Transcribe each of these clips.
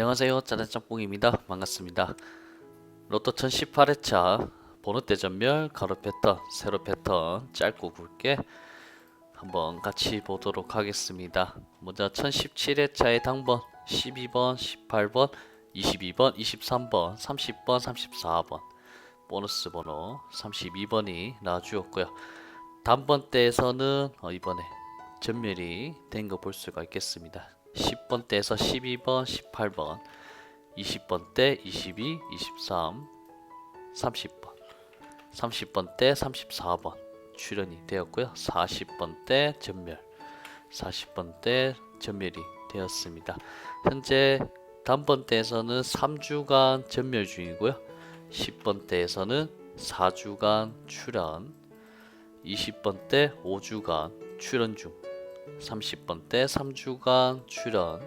안녕하세요. 짜장짬뽕입니다. 반갑습니다. 로또 1018회차 보너대 전멸 가로 패턴 세로 패턴 짧고 굵게 한번 같이 보도록 하겠습니다. 먼저 1017회차의 당번 12번 18번 22번 23번 30번 34번. 보너스 번호 32번이 나와주었고요. 단번 대에서는 어, 이번에 전멸이 된 거 볼 수가 있겠습니다 10번대에서 12번, 18번, 20번대 22, 23, 30번, 30번대 34번 출연이 되었고요. 40번대 전멸, 40번대 전멸이 되었습니다. 현재 단번대에서는 3주간 전멸 중이고요. 10번대에서는 4주간 출연, 20번대 5주간 출연 중 30번대 3주간 출연.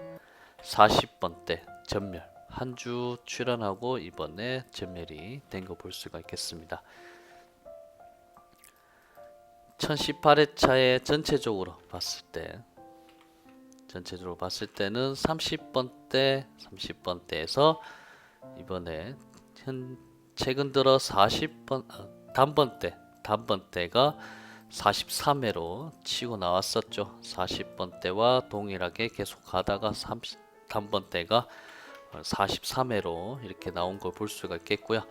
40번대 전멸. 한 주 출연하고 이번에 전멸이 된 거 볼 수가 있겠습니다. 1018회차에 전체적으로 봤을 때 전체적으로 봤을 때는 30번대 30번대에서 이번에 현 최근 들어 40번 아, 단번대 단번대가 43회로 치고 나왔었죠. 40번 대와 동일하게 계속 가다가 30, 단번대가 43회로 이렇게 나온 걸 볼 수가 있겠고요.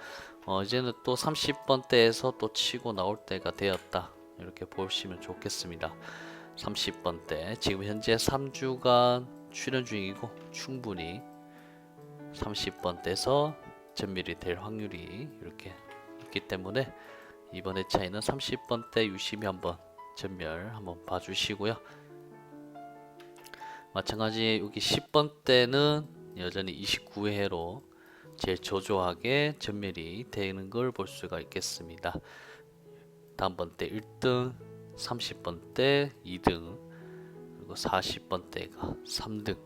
어, 이제는 또 30번 대에서 또 치고 나올 때가 되었다. 이렇게 보시면 좋겠습니다. 30번 대 지금 현재 3주간 출연 중이고 충분히 30번 대에서 전멸이 될 확률이 이렇게 있기 때문에 이번 회차에는 30번대 유심히 한번 전멸 한번 봐주시고요. 마찬가지 여기 10번대는 여전히 29회로 제일 저조하게 전멸이 되는 걸 볼 수가 있겠습니다. 다음번대 1등, 30번대 2등, 그리고 40번대가 3등,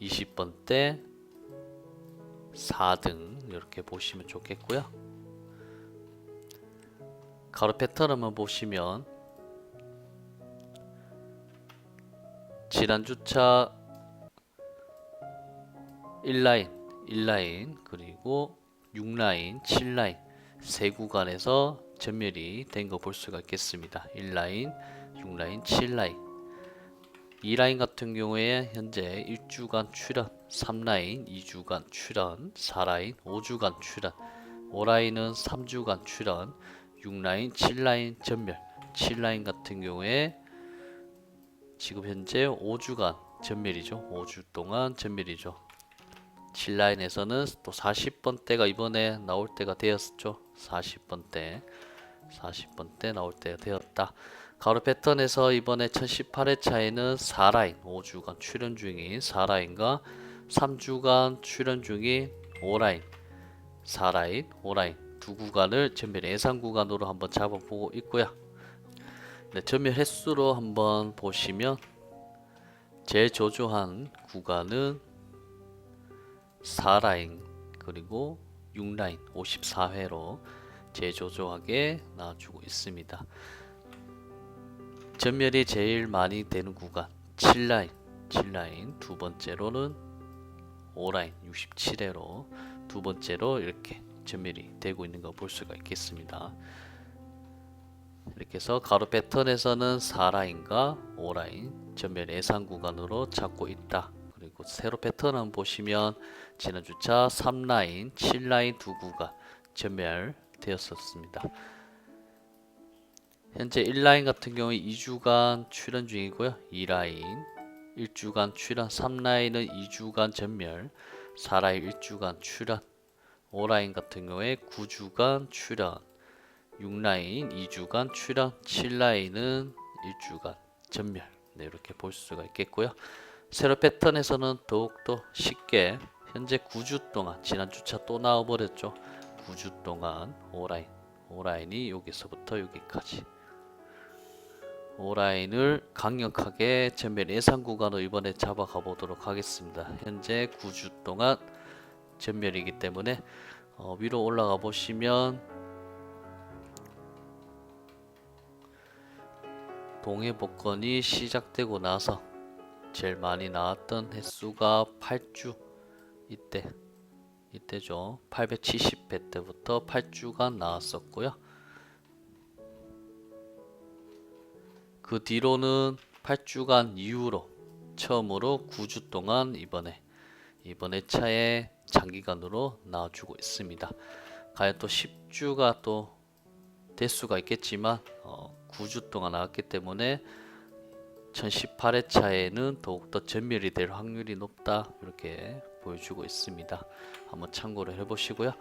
20번대 4등 이렇게 보시면 좋겠고요. 가로 패턴 한번 보시면 지난주차 1라인, 1라인, 그리고 6라인, 7라인 세 구간에서 전멸이 된 거 볼 수가 있겠습니다. 1라인, 6라인, 7라인 2라인 같은 경우에 현재 1주간 출연, 3라인 2주간 출연, 4라인 5주간 출연, 5라인은 3주간 출연, 6라인, 7라인 전멸. 7라인 같은 경우에 지금 현재 5주간 전멸이죠. 5주 동안 전멸이죠. 7라인에서는 또 40번대가 이번에 나올 때가 되었죠. 40번대 40번대 나올 때가 되었다. 가로 패턴에서 이번에 1018회차에는 4라인 5주간 출연 중인 4라인과 3주간 출연 중인 5라인. 4라인 5라인 두 구간을 전멸 예상 구간으로 한번 잡아보고 있고요. 네, 전멸 횟수로 한번 보시면 저조한 구간은 4라인 그리고 6라인 54회로 제일 저조하게 나와주고 있습니다. 전멸이 제일 많이 되는 구간 7라인 7라인 두 번째로는 5라인 67회로 두 번째로 이렇게 전멸이 되고 있는 거 볼 수가 있겠습니다. 이렇게 해서 가로 패턴에서는 4라인과 5라인 전멸 예상 구간으로 잡고 있다. 그리고 세로 패턴을 보시면 지난주차 3라인, 7라인 두 구간 전멸 되었었습니다. 현재 1라인 같은 경우에 2주간 출연 중이고요. 2라인 1주간 출연, 3라인은 2주간 전멸, 4라인 1주간 출연, 5라인 같은 경우에 9주간 출연 6라인 2주간 출연 7라인은 1주간 전멸. 네, 이렇게 볼 수가 있겠고요. 세로 패턴에서는 더욱더 쉽게 현재 9주 동안 지난주차 또 나와버렸죠. 9주 동안 5라인 5라인이 여기서부터 여기까지. 5라인을 강력하게 전멸 예상 구간으로 이번에 잡아가 보도록 하겠습니다. 현재 9주 동안 전멸이기 때문에 어, 위로 올라가 보시면 동해 복권이 시작되고 나서 제일 많이 나왔던 횟수가 8주 이때 이때죠. 870회 때부터 8주간 나왔었고요. 그 뒤로는 8주간 이후로 처음으로 9주 동안 이번에 이번 회차에 장기간으로 나와주고 있습니다. 과연 또 10주가 또될 수가 있겠지만 어, 9주 동안 나왔기 때문에 1018회차에는 더욱더 전멸이 될 확률이 높다 이렇게 보여주고 있습니다. 한번 참고를 해보시고요.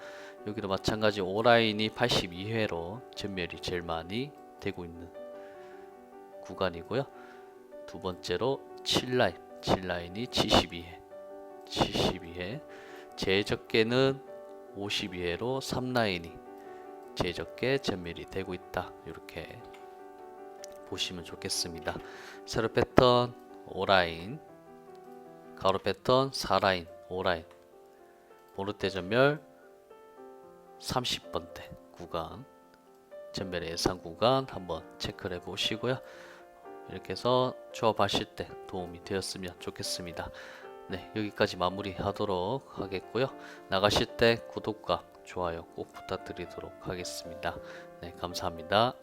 여기도 마찬가지 오라인이 82회로 전멸이 제일 많이 되고 있는 구간이고요. 두 번째로 7라인, 7라인이 72회, 72회, 제일 적게는 52회로 3라인이 제일 적게 전멸이 되고 있다. 이렇게 보시면 좋겠습니다. 세로 패턴 5라인, 가로 패턴 4라인, 5라인, 모르테 전멸 30번대 구간, 전멸의 예상 구간 한번 체크를 해 보시고요. 이렇게 해서 조합하실 때 도움이 되었으면 좋겠습니다. 네, 여기까지 마무리하도록 하겠고요. 나가실 때 구독과 좋아요 꼭 부탁드리도록 하겠습니다. 네, 감사합니다.